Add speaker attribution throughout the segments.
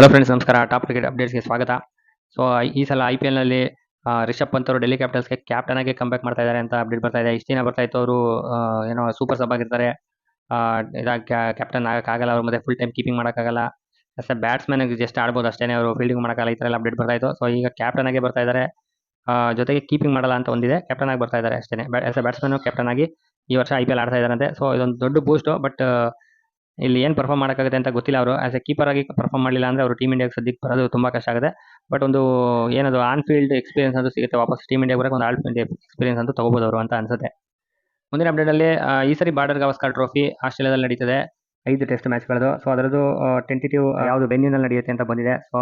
Speaker 1: Hello friends ನಮಸ್ಕಾರ. Top cricket ಅಪ್ಡೇಟ್ಸ್ಗೆ ಸ್ವಾಗತ. ಸೊ ಈ ಸಲ ಐ ಪಿ ಎಲ್ನಲ್ಲಿ ರಿಷಬ್ ಪಂತ್ ಅವರು ಡೆಲ್ಲಿ ಕ್ಯಾಪಿಟಲ್ಸ್ಗೆ ಕ್ಯಾಪ್ಟನ್ ಆಗಿ ಕಂಬ್ಯಾಕ್ ಮಾಡ್ತಾ ಇದ್ದಾರೆ ಅಂತ ಅಪ್ಡೇಟ್ ಬರ್ತಾ ಇದೆ. ಇಷ್ಟು ದಿನ ಬರ್ತಾ ಇತ್ತು ಅವರು ಏನೋ ಸೂಪರ್ ಸಬ್ ಆಗಿರ್ತಾರೆ. ಇದಾಗ ಕ್ಯಾಪ್ಟನ್ ಆಗಲ್ಲ ಅವ್ರ ಮತ್ತೆ ಫುಲ್ ಟೈಮ್ ಕೀಪಿಂಗ್ ಮಾಡೋಕ್ಕಾಗಲ್ಲ ಅಷ್ಟೇ ಬ್ಯಾಟ್ಸ್ಮನ್ ಜಸ್ಟ್ ಆಡ್ಬೋದು ಅಷ್ಟೇ ಅವರು ಫೀಲ್ಡಿಂಗ್ ಮಾಡೋಕ್ಕಲ್ಲ ಈ ಥರ ಎಲ್ಲ ಅಪ್ಡೇಟ್ ಬರ್ತಾ ಇತ್ತು. ಸೊ ಈಗ ಕ್ಯಾಪ್ಟನ್ ಆಗಿ ಬರ್ತಾ ಇದ್ದಾರೆ. ಜೊತೆಗೆ ಕೀಪಿಂಗ್ ಮಾಡಲ್ಲ ಅಂತ ಒಂದಿದೆ. ಕ್ಯಾಪ್ಟನ್ ಆಗಿ ಬರ್ತಾ ಇದ್ದಾರೆ ಅಷ್ಟೇ ಬ್ಯಾಟ್ಸ್ಮನ್ ಕ್ಯಾಪ್ಟನ್ ಆಗಿ ಈ ವರ್ಷ ಐ ಪಿ ಎಲ್ ಆಡ್ತಾ ಇದ್ದಾರಂತೆ. ಸೊ ಇದೊಂದು ದೊಡ್ಡ ಬೂಸ್ಟು ಬಟ್ ಇಲ್ಲಿ ಏನು ಪರ್ಫಾರ್ಮ್ ಮಾಡೋಕ್ಕಾಗುತ್ತೆ ಅಂತ ಗೊತ್ತಿಲ್ಲ ಅವರು. ಆಸ್ ಎ ಕೀಪರ್ ಆಗಿ ಪರ್ಫಾರ್ಮ್ ಮಾಡಲಿಲ್ಲ ಅಂದರೆ ಅವರು ಟೀಮ್ ಇಂಡಿಯಾಗೆ ಸದ್ಯಕ್ಕೆ ಬರೋದು ತುಂಬ ಕಷ್ಟ ಆಗುತ್ತೆ. ಬಟ್ ಒಂದು ಏನದು ಆನ್ ಫೀಲ್ಡ್ ಎಕ್ಸ್ಪೀರಿಯನ್ಸ್ ಅಂತ ಸಿಗುತ್ತೆ. ವಾಪಸ್ ಟೀಮ್ ಇಂಡಿಯಾಗೆ ಬರೋಕೆ ಒಂದು ಆಲ್ ಫೀಲ್ಡ್ ಎಕ್ಸ್ಪೀರಿಯನ್ಸ್ ಅಂತ ತಗೋಬೋದು ಅವರು ಅಂತ ಅನ್ಸುತ್ತೆ. ಮುಂದಿನ ಅಪ್ಡೇಟಲ್ಲಿ ಈ ಸರಿ ಬಾರ್ಡರ್ ಗಾವಸ್ಕರ್ ಟ್ರೋಫಿ ಆಸ್ಟ್ರೇಲಿಯಾದಲ್ಲಿ ನಡೀತದೆ. ಐದು ಟೆಸ್ಟ್ ಮ್ಯಾಚ್ಗಳದು ಸೊ ಅದರದ್ದು ಟೆಂಟಿಟಿವ್ ಯಾವುದು ಬೆನ್ಯೂನಲ್ಲಿ ನಡೆಯುತ್ತೆ ಅಂತ ಬಂದಿದೆ. ಸೊ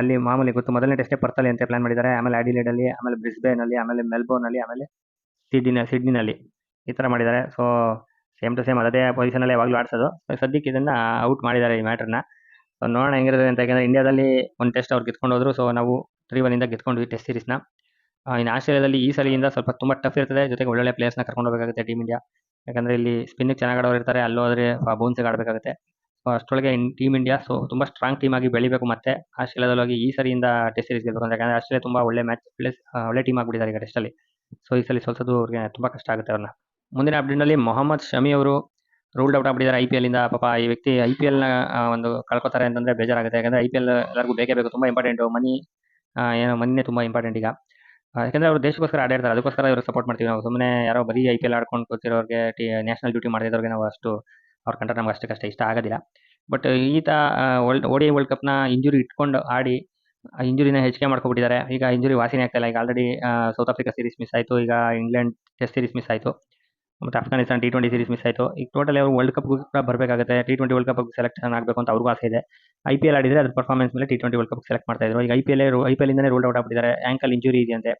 Speaker 1: ಅಲ್ಲಿ ಮಾಮೂಲಿ ಗೊತ್ತು ಮೊದಲನೇ ಟೆಸ್ಟೇ ಪರ್ತಲ್ಲಿ ಅಂತ ಪ್ಲಾನ್ ಮಾಡಿದ್ದಾರೆ. ಆಮೇಲೆ ಅಡಿಲೇಡಲ್ಲಿ ಆಮೇಲೆ ಬ್ರಿಸ್ಬೇನಲ್ಲಿ ಆಮೇಲೆ ಮೆಲ್ಬೋರ್ನಲ್ಲಿ ಆಮೇಲೆ ಸಿಡ್ನಿನ ಸಿಡ್ನಿನಲ್ಲಿ ಈ ಥರ ಮಾಡಿದ್ದಾರೆ. ಸೊ ಸೇಮ್ ಟು ಸೇಮ್ ಅದೇ ಪೊಸಿಷನಲ್ಲಿ ಯಾವಾಗಲೂ ಆಡ್ಸೋದು. ಸೊ ಸದ್ಯಕ್ಕೆ ಇದನ್ನು ಔಟ್ ಮಾಡಿದ್ದಾರೆ ಈ ಮ್ಯಾಟ್ರನ್ನ ಸೊ ನೋಡೋಣ ಹೆಂಗಿರುತ್ತೆ ಅಂತ ಯಾಕಂದರೆ ಇಂಡಿಯಾದಲ್ಲಿ ಒಂದು ಟೆಸ್ಟ್ ಅವ್ರು ಗೆದ್ಕೊಂಡು ಸೊ ನಾವು ತ್ರೀ ಒನ್ನಿಂದ ಗೆದ್ಕೊಂಡ್ವಿ ಟೆಸ್ಟ್ ಸೀರೀಸ್ನ ಇನ್ನು ಆಸ್ಟ್ರೇಲಿಯಾದಲ್ಲಿ ಈ ಸಲಿಯಿಂದ ಸ್ವಲ್ಪ ತುಂಬ ಟಫ್ ಇರ್ತದೆ. ಜೊತೆಗೆ ಒಳ್ಳೊಳ್ಳೆ ಪ್ಲೇಯರ್ಸ್ನ ಕರ್ಕೊಂಡು ಹೋಗಬೇಕಾಗುತ್ತೆ ಟೀಮ್ ಇಂಡಿಯಾ ಯಾಕಂದರೆ ಇಲ್ಲಿ ಸ್ಪಿನ್ನಿಗೆ ಚೆನ್ನಾಗಿ ಆಡೋರು ಇರ್ತಾರೆ. ಅಲ್ಲೋದ್ರೆ ಬೌನ್ಸಿಗೆ ಆಡಬೇಕಾಗುತ್ತೆ. ಸೊ ಅಷ್ಟರೊಳಗೆ ಟೀಮ್ ಇಂಡಿಯಾ ಸೊ ತುಂಬ ಸ್ಟ್ರಾಂಗ್ ಟೀಮ್ ಆಗಿ ಬೆಳಿಬೇಕು ಮತ್ತೆ ಆಸ್ಟ್ರೇಲಿಯಾದಲ್ಲಿ ಹೋಗಿ ಈ ಸರಿಯಿಂದ ಟೆಸ್ಟ್ ಸೀರೀಸ್ ಗೆಲ್ಬೇಕು ಯಾಕಂದರೆ ಆಸ್ಟ್ರೇಲಿಯಾ ತುಂಬ ಒಳ್ಳೆ ಮ್ಯಾಚ್ ಪ್ಲೇಸ್ ಒಳ್ಳೆ ಟೀಮ್ ಆಗಿಬಿಟ್ಟಿದ್ದಾರೆ ಈಗ ಟೆಸ್ಟಲ್ಲಿ ಸೊ ಈ ಸಲ ಸೋಲ್ಸೋದು ಅವ್ರಿಗೆ ತುಂಬ ಕಷ್ಟ ಆಗುತ್ತೆ ಅವ್ರನ್ನ. ಮುಂದಿನ ಅಪ್ಡೇಟ್ನಲ್ಲಿ ಮೊಹಮ್ಮದ್ ಶಮಿ ಅವರು ರೂಲ್ಡ್ ಔಟ್ ಆಗ್ಬಿಟ್ಟಿದ್ದಾರೆ ಐ ಪಿ ಎಲ್ಲಿಂದ ಪಾಪ ಈ ವ್ಯಕ್ತಿ ಐ ಪಿ ಎಲ್ನ ಒಂದು ಕಳ್ಕೊತಾರೆ ಅಂತಂದ್ರೆ ಬೇಜಾರಾಗುತ್ತೆ. ಯಾಕಂದ್ರೆ ಐ ಪಿ ಎಲ್ ಎಲ್ಲರಿಗೂ ಬೇಕೇ ಬೇಕು, ತುಂಬ ಇಂಪಾರ್ಟೆಂಟು ಮನಿ ಏನೋ ಮನಿನೇ ತುಂಬ ಇಂಪಾರ್ಟೆಂಟ್ ಈಗ. ಯಾಕಂದರೆ ಅವರು ದೇಶಕ್ಕೋಸ್ಕರ ಆಡಿರ್ತಾರೆ ಅದಕ್ಕೋಸ್ಕರ ಇವರು ಸಪೋರ್ಟ್ ಮಾಡ್ತೀವಿ ನಾವು. ಸುಮ್ಮನೆ ಯಾರೋ ಬರೀ ಐ ಪಿ ಎಲ್ ಆಡ್ಕೊಂಡು ಕೂತಿರೋರಿಗೆ ನ್ಯಾಷನಲ್ ಡ್ಯೂಟಿ ಮಾಡಿದವ್ರಿಗೆ ನಾವು ಅಷ್ಟು, ಅವ್ರ ಕಂಡ್ರೆ ನಮ್ಗೆ ಅಷ್ಟಕ್ಕಷ್ಟೇ ಇಷ್ಟ ಆಗೋದಿಲ್ಲ. ಬಟ್ ಈತ ವರ್ಲ್ಡ್ ಓಡಿ ವರ್ಲ್ಡ್ ಕಪ್ನ ಇಂಜುರಿ ಇಟ್ಕೊಂಡು ಆಡಿ ಇಂಜುರಿನ ಹೆಚ್ಚಿಗೆ ಮಾಡ್ಕೊಬಿಟ್ಟಿದ್ದಾರೆ. ಈಗ ಇಂಜುರಿ ವಾಸಿನೇ ಆಗ್ತಾ ಇಲ್ಲ. ಈಗ already south Africa series miss ಆಯಿತು. ಈಗ ಇಂಗ್ಲೆಂಡ್ ಟೆಸ್ಟ್ ಸೀರೀಸ್ ಮಿಸ್ ಆಯಿತು. ಮತ್ತು Afghanistan T twenty series miss ಆಯಿತು. ಈಗ ಟೋಟಲ್ ಅವರು ವರ್ಲ್ಡ್ ಕಪ್ಗೂ ಕೂಡ ಬರಬೇಕಾಗುತ್ತೆ. T twenty world cup selection ಆಗಬೇಕು ಅಂತ ಅವ್ರಿಗೂ ಆಸೆ ಇದೆ. ಐ ಪಿ ಎಲ್ ಆಡಿದ್ರೆ ಅದ್ರ ಪರ್ಫಾರ್ಮೆನ್ಸ್ ಮೇಲೆ T twenty world cup select ಮಾಡ್ತಾ ಇದ್ರು. ಈಗ I P L I P L ಇಂದನೇ ruled out ಆಗಿದ್ದಾರೆ ಆ್ಯಂಕಲ್ ಇಂಜುರಿ ಇದೆಯಂತೆ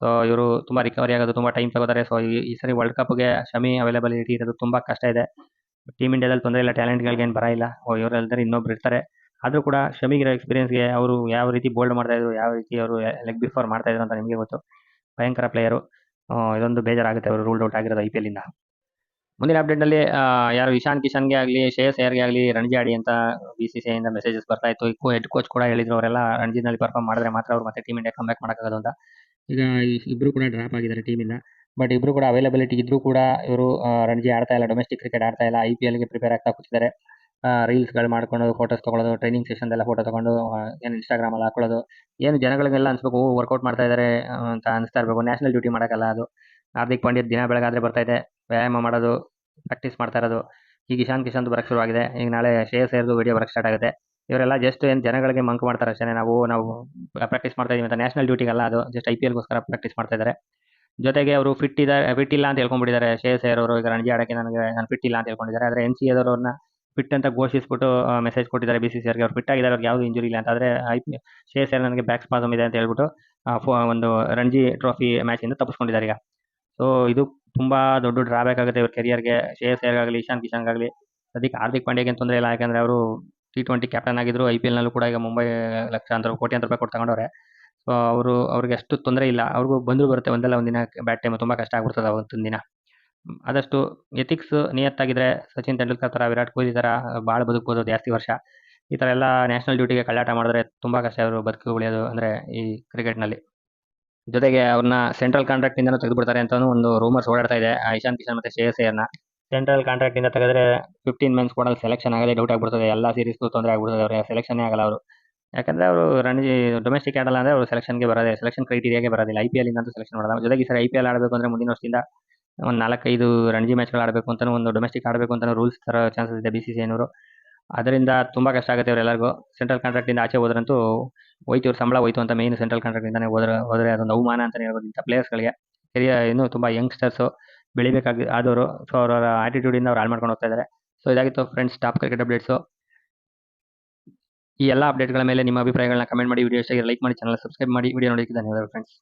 Speaker 1: ಸೊ ಇವರು ತುಂಬ ರಿಕವರಿ ಆಗೋದು, ತುಂಬ ಟೈಮ್ ತಗೋತಾರೆ. ಸೊ ಈ ಸರಿ ವರ್ಲ್ಡ್ ಕಪ್ಗೆ ಶಮಿ ಅವೈಲಬಿಲಿಟಿ ಇರೋದು ತುಂಬ ಕಷ್ಟ ಇದೆ. ಟೀಮ್ ಇಂಡಿಯಾದಲ್ಲಿ ತೊಂದರೆ ಇಲ್ಲ ಟ್ಯಾಲೆಂಟ್ಗಳಿಗೆ ಏನು ಬರ ಇಲ್ಲ. ಓ, ಇವರು ಅಲ್ದರೆ ಇನ್ನೊಬ್ರು ಇರ್ತಾರೆ. ಆದರೂ ಕೂಡ ಶಮಿಗಿರೋ ಎಕ್ಸ್ಪೀರಿಯನ್ಸ್ಗೆ ಅವರು ಯಾವ ರೀತಿ ಬೋಲ್ಡ್ ಮಾಡ್ತಾ ಇದ್ರು, ಯಾವ ರೀತಿ ಅವರು ಲೆಗ್ ಬಿಫೋರ್ ಮಾಡ್ತಾ ಇದ್ರು ಅಂತ ನಿಮಗೆ ಗೊತ್ತು. ಭಯಂಕರ ಪ್ಲೇಯರು ಇದೊಂದು ಬೇಜಾರಾಗುತ್ತೆ. ಅವರು ರೂಲ್ಡ್ ಔಟ್ ಆಗಿರೋದು ಐ ಪಿ ಎಲ್ಲಿಂದ ಮುಂದಿನ ಅಪ್ಡೇಟ್ನಲ್ಲಿ ಯಾರು ಇಶಾನ್ ಕಿಶನ್ಗೆ ಆಗಲಿ, ಶ್ರೇಯಸ್ ಅಯ್ಯರ್ಗೆ ಆಗಲಿ, ರಣಜಿ ಆಡಿ ಅಂತ ಬಿ ಸಿ ಸಿ ಐಯಿಂದ ಮೆಸೇಜಸ್ ಬರ್ತಾ ಇತ್ತು. ಈ ಹೆಡ್ ಕೋಚ್ ಕೂಡ ಹೇಳಿದ್ರು, ಅವರೆಲ್ಲ ರಣಜಿನಲ್ಲಿ ಪರ್ಫಾರ್ಮ್ ಮಾಡಿದ್ರೆ ಮಾತ್ರ ಅವ್ರು ಮತ್ತೆ ಟೀಮ್ ಇಂಡಿಯಾ ಕಮ್ಬ್ಯಾಕ್ ಮಾಡೋಕ್ಕಾಗೋದು ಅಂತ. ಈಗ ಇಬ್ಬರು ಕೂಡ ಡ್ರಾಪ್ ಆಗಿದ್ದಾರೆ ಟೀಮಿಂದ ಬಟ್ ಇಬ್ಬರು ಕೂಡ ಅವೈಲಬಿಲಿಟಿ ಇದ್ರೂ ಕೂಡ ಇವರು ರಣಜಿ ಆಡ್ತಾ ಇಲ್ಲ ಡೊಮೆಸ್ಟಿಕ್ ಕ್ರಿಕೆಟ್ ಆಡ್ತಾ ಇಲ್ಲ ಐ ಪಿ ಎಲ್ಗೆ ಪ್ರಿಪೇರ್ ಆಗ್ತಾ ಕೂತಿದ್ದಾರೆ. ರೀಲ್ಸ್ಗಳು ಮಾಡ್ಕೊಂಡು ಫೋಟೋಸ್ ತೊಗೊಳೋದು ಟ್ರೈನಿಂಗ್ ಸೆಷನ್ದೆಲ್ಲ ಫೋಟೋ ತೊಗೊಂಡು ಏನು ಇನ್ಸ್ಟಾಗ್ರಾಮಲ್ಲಿ ಹಾಕೊಳ್ಳೋದು, ಏನು ಜನಗಳಿಗೆಲ್ಲ ಅನ್ಸ್ಬೇಕು ವರ್ಕೌಟ್ ಮಾಡ್ತಾ ಇದ್ದಾರೆ ಅಂತ ಅನಿಸ್ತಾ ಇರಬೇಕು. ನ್ಯಾಷನಲ್ ಡ್ಯೂಟಿ ಮಾಡೋಕ್ಕಲ್ಲ ಅದು. ಹಾರ್ದಿಕ್ ಪಾಂಡ್ಯ ದಿನ ಬೆಳಗಾದ್ರೆ ಬರ್ತಾ ಇದೆ, ವ್ಯಾಯಾಮ ಮಾಡೋದು ಪ್ರಾಕ್ಟೀಸ್ ಮಾಡ್ತಾ ಇರೋದು. ಈಗ ಇಶಾನ್ ಕಿಶಾಂತ್ ಬರಕ್ಕೆ ಶುರುವಾಗಿದೆ. ಈಗ ನಾಳೆ ಶ್ರೇಯಸ್ ಸೇರಿದು ವಿಡಿಯೋ ಬರಕ್ಕೆ ಸ್ಟಾರ್ಟ್ ಆಗುತ್ತೆ. ಇವರೆಲ್ಲ ಜಸ್ಟ್ ಏನು ಜನಗಳಿಗೆ ಮಂಕ್ ಮಾಡ್ತಾರೆ ಅಷ್ಟೇ ನಾವು ನಾವು ಪ್ರಾಕ್ಟೀಸ್ ಮಾಡ್ತಾ ಇದೀವಿ ಅಂತ. ನ್ಯಾಷನಲ್ ಡ್ಯೂಟಿಗಲ್ಲ ಅದು. ಜಸ್ಟ್ ಐ ಪಿ ಎಲ್ಗೋಸ್ಕರ ಪ್ರಾಕ್ಟೀಸ್ ಮಾಡ್ತಾ ಇದ್ದಾರೆ ಜೊತೆಗೆ ಅವರು ಫಿಟ್ ಇದ್ದಾರೆ ಫಿಟ್ ಇಲ್ಲ ಅಂತ ಹೇಳ್ಕೊಂಡ್ಬಿಟ್ಟಿದ್ದಾರೆ ಸೇರೋರು ಅವರು ಈಗ ರಣಜಿ ಆಡೋಕ್ಕೆ ನನಗೆ, ನಾನು ಫಿಟ್ ಇಲ್ಲ ಅಂತ ಹೇಳ್ಕೊಂಡಿದ್ದಾರೆ. ಆದರೆ ಎನ್ ಸಿ ಎದವ್ರನ್ನ ಫಿಟ್ ಅಂತ ಘೋಷಿಸ್ಬಿಟ್ಟು ಮೆಸೇಜ್ ಕೊಟ್ಟಿದ್ದಾರೆ ಬಿ ಸಿ ಸಿ ಆರ್ಗೆ ಅವ್ರು ಫಿಟ್ ಆಗಿದ್ದಾರೆ, ಅವ್ರಿಗೆ ಯಾವುದು ಇಂಜುರಿ ಇಲ್ಲ ಅಂತ. ಆದರೆ ಐ ಪಿ ಶ್ರೇಯಸ್ ನನಗೆ ಬ್ಯಾಕ್ ಸ್ಪಾಸಮ್ ಇದೆ ಅಂತ ಹೇಳ್ಬಿಟ್ಟು ಫೋ- ಒಂದು ರಣಜಿ ಟ್ರೋಫಿ ಮ್ಯಾಚಿಂದ ತಪ್ಪಿಸ್ಕೊಂಡಿದ್ದಾರೆ ಈಗ. ಸೊ ಇದು ತುಂಬ ದೊಡ್ಡ ಡ್ರಾಬ್ಯಾಕ್ ಆಗುತ್ತೆ ಇವ್ರ ಕೆರಿಯರ್ಗೆ ಶ್ರೇಯಸ್ ಆಗಲಿ ಇಶಾನ್ ಕಿಶಾನ್ ಆಗಲಿ ಅದಕ್ಕೆ ಹಾರ್ದಿಕ್ ಪಾಂಡ್ಯಗೆ ತೊಂದರೆ ಇಲ್ಲ. ಯಾಕಂದರೆ ಅವರು ಟಿ ಟ್ವೆಂಟಿ ಕ್ಯಾಪ್ಟನ್ ಆಗಿದ್ರು ಐ ಪಿ ಎಲ್ನಲ್ಲೂ ಕೂಡ ಈಗ ಮುಂಬೈ ಲಕ್ಷಾಂತರ ಅಂತ ರೂಪಾಯಿ ಕೊಟ್ಟು ತಗೊಂಡವ್ರೆ ಸೊ ಅವರು, ಅವ್ರಿಗೆ ಅಷ್ಟು ತೊಂದರೆ ಇಲ್ಲ. ಅವ್ರಿಗೂ ಬಂದರೂ ಬರುತ್ತೆ ಒಂದಲ್ಲ ಒಂದಿನ ಬ್ಯಾಟ್ ಟೈಮ್ ತುಂಬ ಕಷ್ಟ ಆಗ್ಬಿಡ್ತದೆ ಅವತ್ತೊಂದು ದಿನ. ಆದಷ್ಟು ಎಥಿಕ್ಸ್ ನಿಯತ್ತಾಗಿದ್ರೆ ಸಚಿನ್ ತೆಂಡೂಲ್ಕರ್ ಥರ, ವಿರಾಟ್ ಕೊಹ್ಲಿ ತರ ಭಾಳ ಬದುಕ್ಬೋದು ಜಾಸ್ತಿ ವರ್ಷ. ಈ ಥರ ಎಲ್ಲ ನ್ಯಾಷನಲ್ ಡ್ಯೂಟಿಗೆ ಕಳ್ಳಾಟ ಮಾಡಿದ್ರೆ ತುಂಬ ಕಷ್ಟ ಅವರು ಬದುಕು ಉಳಿಯೋದು ಅಂದರೆ ಈ ಕ್ರಿಕೆಟ್ನಲ್ಲಿ ಜೊತೆಗೆ ಅವ್ರನ್ನ ಸೆಂಟ್ರಲ್ ಕಾಂಟ್ರಾಕ್ಟಿಂದನೂ ತೆಗೆದುಬಿಡ್ತಾರೆ ಅಂತ ಒಂದು ರೂಮರ್ಸ್ ಓಡಾಡ್ತಾ ಇದೆ. ಇಶಾನ್ ಕಿಶನ್ ಮತ್ತು ಶ್ರೇಯಸ್ ಅಯ್ಯರ್ನ. ಸೆಂಟ್ರಲ್ ಕಾಂಟ್ರಾಕ್ಟಿಂದ ತೆಗೆದ್ರೆ ಫಿಫ್ಟೀನ್ ಮೆನ್ಸ್ ಕೂಡ ಸೆಲೆಕ್ಷನ್ ಆಗದೆ ಡೌಟ್ ಆಗ್ಬಿಡ್ತದೆ. ಎಲ್ಲ ಸೀರೀಸ್ಗೂ ತೊಂದರೆ ಆಗ್ಬಿಡ್ತದೆ ಅವರ ಸೆಲೆಕ್ಷನ್ ಆಗಲ್ಲ ಅವರು. ಯಾಕಂದರೆ ಅವರು ರಣಜಿ ಡೊಮೆಸ್ಟಿಕ್ ಆಡಲ್ಲ ಅಂದರೆ ಅವರು ಸೆಲೆಕ್ಷನ್ಗೆ ಬರೋದೇ ಸೆಲೆಕ್ಷನ್ ಕ್ರೈಟೀರಿಯಾಗೆ ಬರೋದಿಲ್ಲ. ಐ ಪಿ ಎಲ್ ಇಂದಂತೂ ಸೆಲೆಕ್ಷನ್ ಮಾಡಲ್ಲ ಜೊತೆಗೆ ಈ ಸರಿ ಐ ಪಿ ಎಲ್ ಆಡಬೇಕು ಅಂದರೆ ಮುಂದಿನ ವರ್ಷದಿಂದ ಒಂದು ನಾಲ್ಕೈದು ರಣಜಿ ಮ್ಯಾಚ್ಗಳು ಆಡಬೇಕು ಅಂತಲೂ ಒಂದು ಡೊಮೆಸ್ಟಿಕ್ ಆಡಬೇಕು ಅಂತಲೂ ರೂಲ್ಸ್ ಥರ ಚಾನ್ಸಸ್ ಇದೆ ಬಿ ಸಿ ಸಿ ಐನವರು ಅದರಿಂದ ತುಂಬ ಕಷ್ಟ ಆಗುತ್ತೆ ಇವರೆಲ್ಲರಿಗೂ ಸೆಂಟ್ರಲ್ ಕಾಂಟ್ರಾಕ್ಟಿಂದ ಆಚೆ ಹೋದ್ರಂತೂ ಹೋಯ್ತು ಇವ್ರ ಸಂಬಳ ಹೋಯ್ತು ಅಂತ ಮೇನ್ ಸೆಂಟ್ರಲ್ ಕಾಂಟ್ರಾಕ್ಟಿಂದನೇ ಹೋದ್ರೆ, ಹೋದರೆ ಅದೊಂದು ಅವಮಾನ ಅಂತಲೇ ಹೇಳ್ಬೋದು ಇಂಥ ಪ್ಲೇಯರ್ಸ್ಗಳಿಗೆ ಕೆರಿಯರ್ ಇನ್ನೂ ತುಂಬ ಯಂಗ್ಸ್ಟರ್ಸು ಬೆಳಿಬೇಕಾಗಿ ಆದವರು. ಸೊ ಅವರ ಆಟಿಟ್ಯೂಡಿಂದ ಅವ್ರು ಹಾಳು ಮಾಡ್ಕೊಂಡು ಹೋಗ್ತಾ ಇದ್ದಾರೆ ಸೊ ಇದಾಗಿತ್ತು ಫ್ರೆಂಡ್ಸ್ ಟಾಪ್ ಕ್ರಿಕೆಟ್ ಅಪ್ಡೇಟ್ಸು ಈ ಎಲ್ಲ ಅಪ್ಡೇಟ್ಗಳ ಮೇಲೆ ನಿಮ್ಮ ಅಭಿಪ್ರಾಯಗಳನ್ನ ಕಮೆಂಟ್ ಮಾಡಿ ವಿಡಿಯೋ ಇಷ್ಟ ಲೈಕ್ ಮಾಡಿ ಚಾನಲ್ ಸಬ್ಸ್ಕ್ರೈಬ್ ಮಾಡಿ. ವಿಡಿಯೋ ನೋಡೋಕ್ಕೆ ಧನ್ಯವಾದಗಳು ಫ್ರೆಂಡ್ಸ್